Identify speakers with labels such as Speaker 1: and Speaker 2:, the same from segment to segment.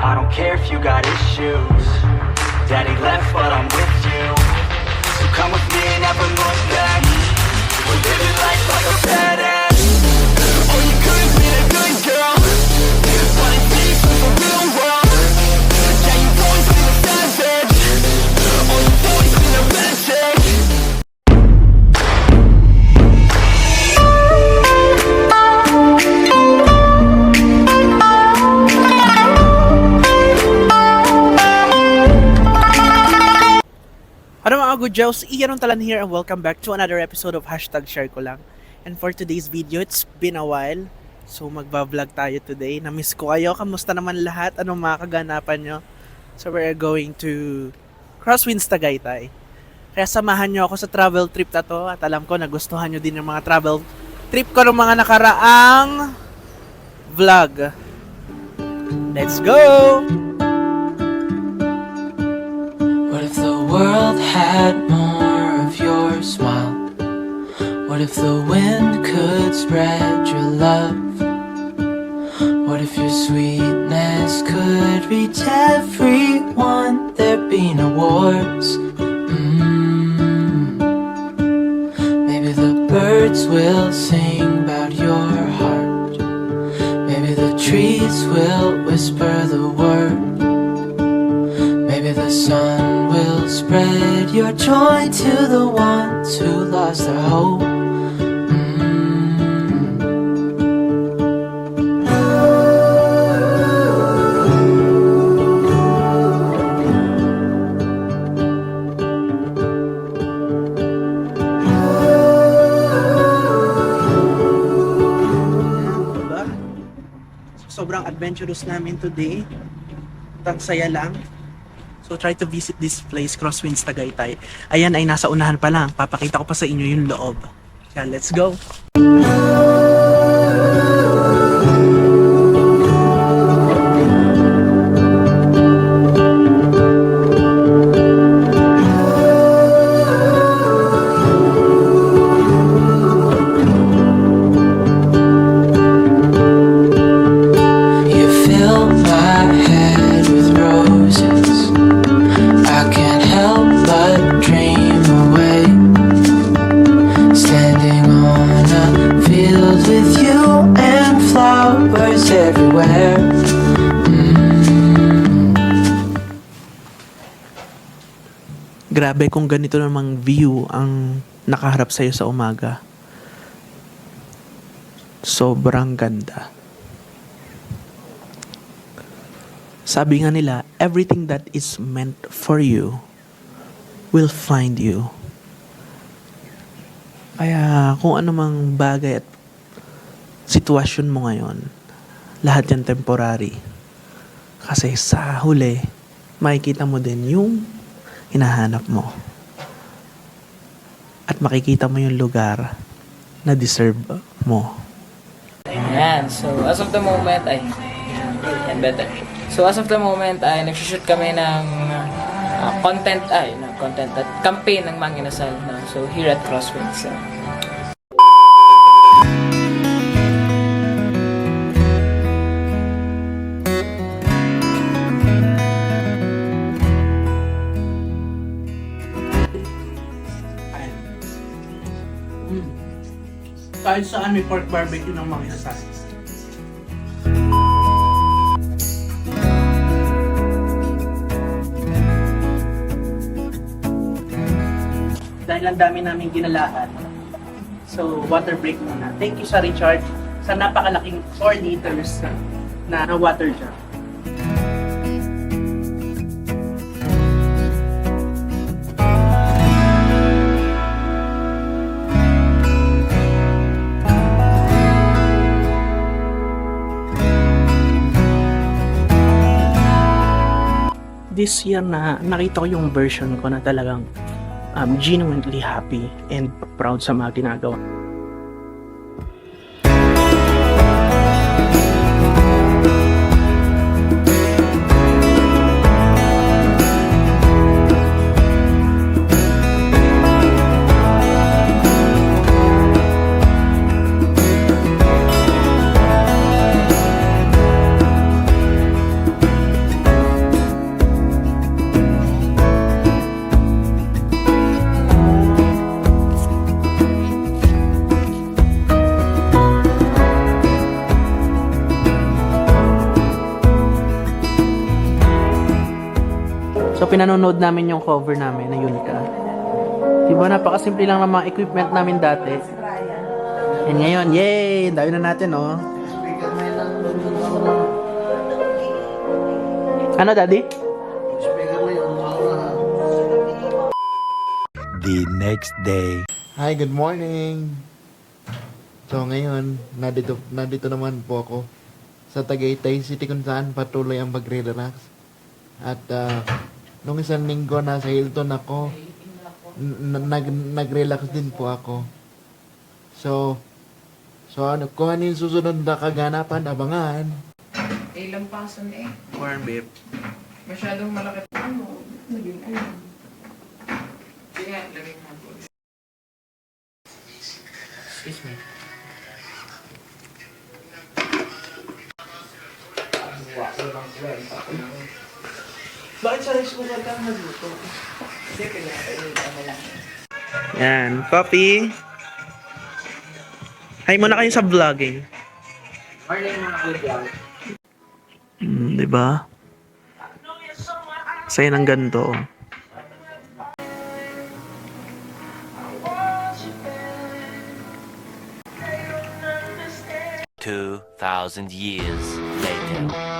Speaker 1: I don't care if you got issues. Daddy left, but I'm with you. So come with me never look back. We're living life like a badass.
Speaker 2: Mga good Jows, Ian Talan here and welcome back to another episode of Hashtag Share Ko Lang. And for today's video, it's been a while. So magbablog tayo today. Namiss ko kayo. Kamusta naman lahat? Anong mga kaganapan nyo? So we're going to Crosswinds Tagaytay. Kaya samahan nyo ako sa travel trip na to at alam ko nagustuhan nyo din yung mga travel trip ko ng mga nakaraang vlog. Let's go!
Speaker 3: Had more of your smile? What if the wind could spread your love? What if your sweetness could reach everyone? There'd be no wars. Mm. Maybe the birds will sing about your heart. Maybe the trees will whisper the word. Maybe the sun will spread your joy to the ones who lost their hope.
Speaker 2: Diba? So, sobrang adventurous namin today. Ang saya lang. So try to visit this place, Crosswinds Tagaytay. Ayan ay nasa unahan pa lang. Papakita ko pa sa inyo yung loob. Kaya let's go.
Speaker 3: You
Speaker 2: Grabe kung ganito namang view ang nakaharap sa'yo sa umaga. Sobrang ganda. Sabi nga nila, everything that is meant for you will find you. Kaya kung ano mang bagay at sitwasyon mo ngayon, lahat yan temporary. Kasi sa huli, makikita mo din yung hinahanap mo. At makikita mo yung lugar na deserve mo.
Speaker 4: Ayan, so as of the moment ay yan better. So as of the moment ay nagsushoot kami ng uh, content ay na content at campaign ng Mang Inasal no? So here at Crosswinds. So,
Speaker 2: Kahit saan may pork barbecue ng mga inasal. Dahil ang dami namin ginalahan. So, water break muna. Thank you sa Richard sa napakalaking 4 liters na, na water jug. This year na nakita ko yung version ko na talagang um, genuinely happy and proud sa mga ginagawa. Pinanonood namin yung cover namin na Unica. Diba, napakasimple lang ng mga equipment namin dati. And ngayon, yay! Dami na natin, oh. Ano, daddy?
Speaker 5: the next day.
Speaker 6: Hi, good morning. So ngayon, nandito, nandito naman po ako sa Tagaytay City kung saan patuloy ang pagre-relax. At ah, nung isang linggo nasa Hilton ako, nag, nag-relax din po ako. So, so ano, kung ano yung susunod na kaganapan, abangan.
Speaker 7: Eh, lampasan eh.
Speaker 2: Corn beef.
Speaker 7: Masyadong malaki. Ano? Naging ano? Kaya, lamig na po.
Speaker 2: Excuse me. Bakit sa rice cooker ka nagluto?
Speaker 7: Hindi, pinapainig ano lang.
Speaker 2: Yan, coffee. Hi muna kayo sa vlogging.
Speaker 4: Morning mga kuya.
Speaker 2: Hmm, di ba? Saya ng ganito. oh.
Speaker 5: Two thousand years later.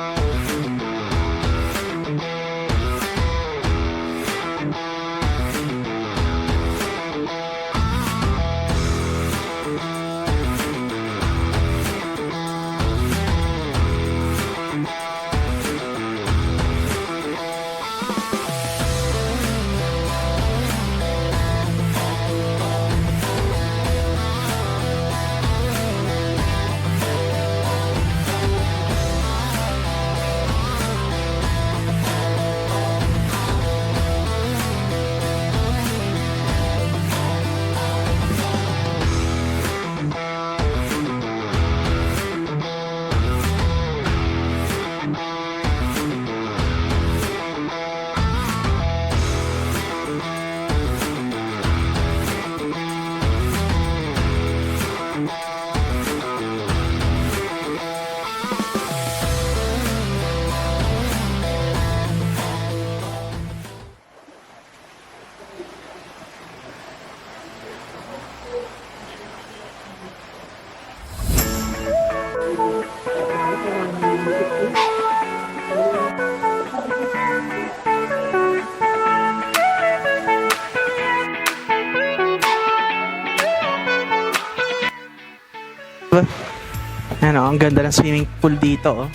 Speaker 2: Ano, ang ganda ng swimming pool dito, oh.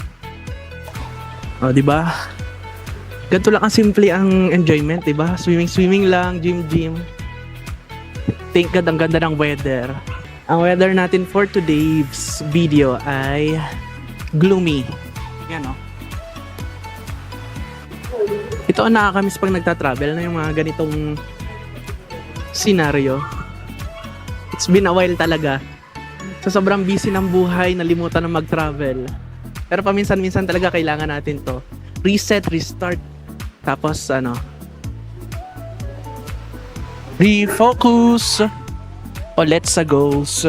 Speaker 2: Oh, di ba? Ganito lang ang simple ang enjoyment, di ba? Swimming, swimming lang, gym, gym. Thank God, ang ganda ng weather. Ang weather natin for today's video ay gloomy. Yan, oh. Ito ang nakakamiss pag nagta-travel na yung mga ganitong scenario. It's been a while talaga sa sobrang busy ng buhay, nalimutan na mag-travel. Pero paminsan-minsan talaga kailangan natin to. Reset, restart. Tapos ano, refocus. Let's sa goals.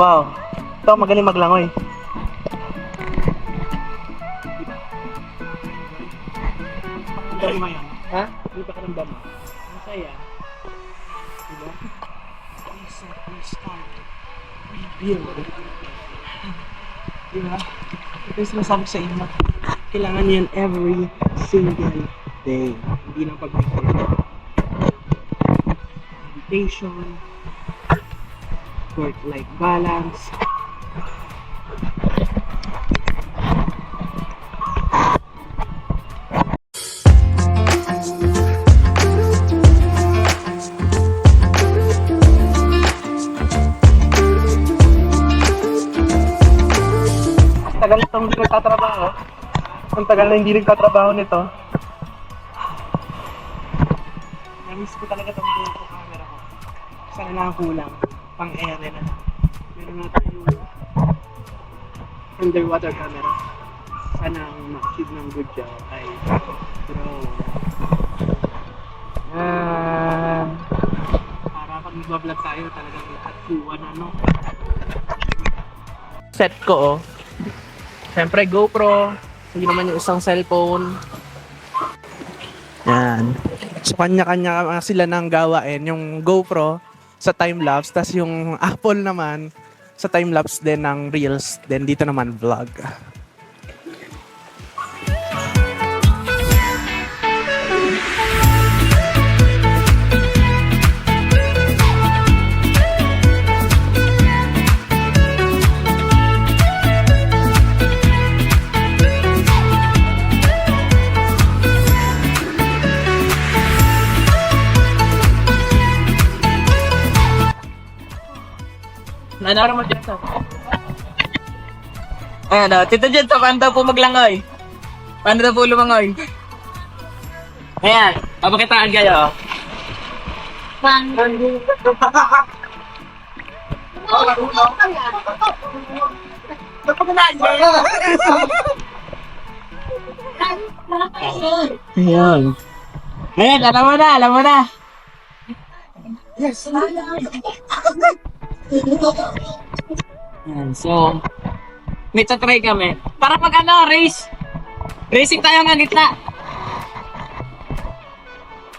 Speaker 2: Wow. Ito, magaling maglangoy. Dami mo yan. Ha? Hindi pa karamdam mo. Ang saya. Diba? Reset, restart, rebuild. Diba? Ito yung sinasabi sa inyo. Kailangan yan every single day. Hindi lang pag meditation, work-life balance, tagal itong hindi nagtatrabaho. Ang tagal na hindi nagtatrabaho nito. Namiss ko talaga itong buong ko camera ko. Sana lang kulang. Pang ere na lang. Meron nga tayong underwater camera. Sana ang ma-achieve ng good job ay drone. Ah, para pag nag-vlog tayo talagang lahat kuwan ano. Set ko oh. Siyempre, GoPro. Hindi naman yung isang cellphone. Yan. So, kanya-kanya sila ng gawain. Yung GoPro sa time-lapse, tas yung Apple naman sa time-lapse din ng Reels. Then dito naman vlog.
Speaker 4: Nanaro mo dyan sa. Ayan o, tito dyan sa paano daw po maglangoy? Paano daw po lumangoy? Ayan, papakitaan kayo. Ayan. Ayan, alam mo na, alam mo na. Ayan, so, may try kami. Para pag ano, race. Racing tayo ng gitna.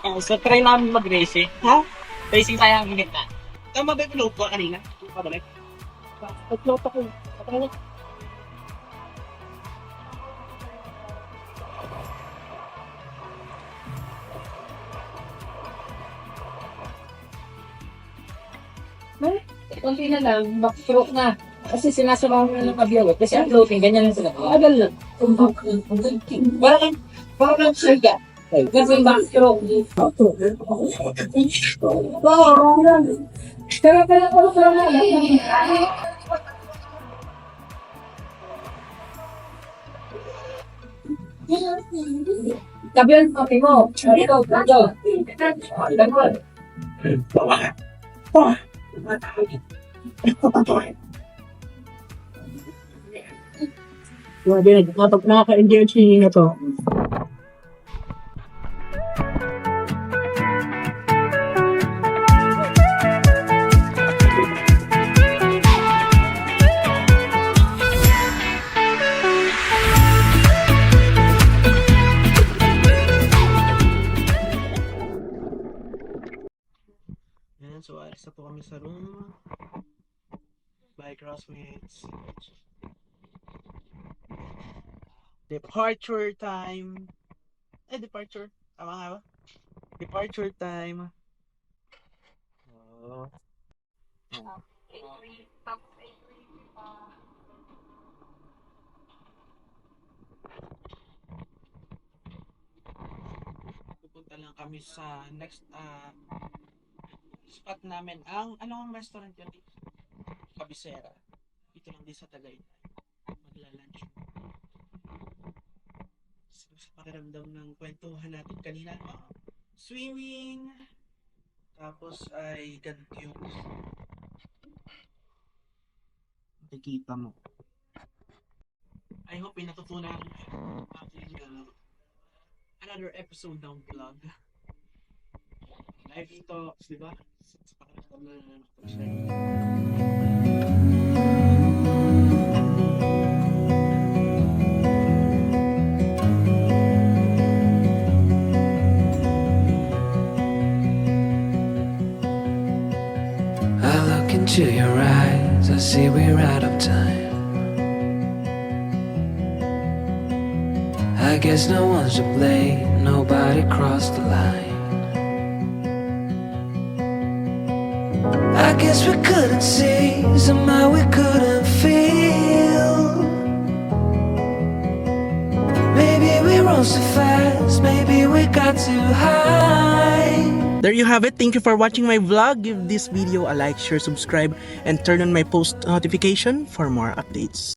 Speaker 4: Ayan, so try namin mag-racing. Ha? Racing tayo ng gitna.
Speaker 2: Tama ba yung ko kanina? Pabalik. Nag-float ako. Patay
Speaker 4: Kunti na lang, backstroke na. Kasi sinasamahan mo na ng kabiyaw. Kasi ang floating, ganyan lang sila. Agal lang. Parang, parang siya. Yung backstroke. Pero pala ko sa Kabiyan pati mo. Ito, ito. Ito. Grabe, nagkakapag nakaka-enjoy ang singing na to.
Speaker 2: Kami sa room. Bye, classmates. Departure time. Eh, departure. Tama nga ba? Departure time. Oh. Pupunta lang kami sa next uh, spot namin. Ang, ano ang restaurant yun? Kabisera. Ito lang din sa Tagaytay. Magla-lunch. So, sa pakiramdam ng kwentuhan natin kanina, ah, swimming, tapos ay ganito yung nakikita mo. I hope may natutunan ang aking uh, another episode ng vlog.
Speaker 3: I look into your eyes, I see we're out of time.
Speaker 8: I guess no one's to blame, nobody crossed the line. Guess we couldn't see, somehow we couldn't feel. Maybe we rose too fast, maybe we got too high.
Speaker 2: There you have it. Thank you for watching my vlog. Give this video a like, share, subscribe, and turn on my post notification for more updates.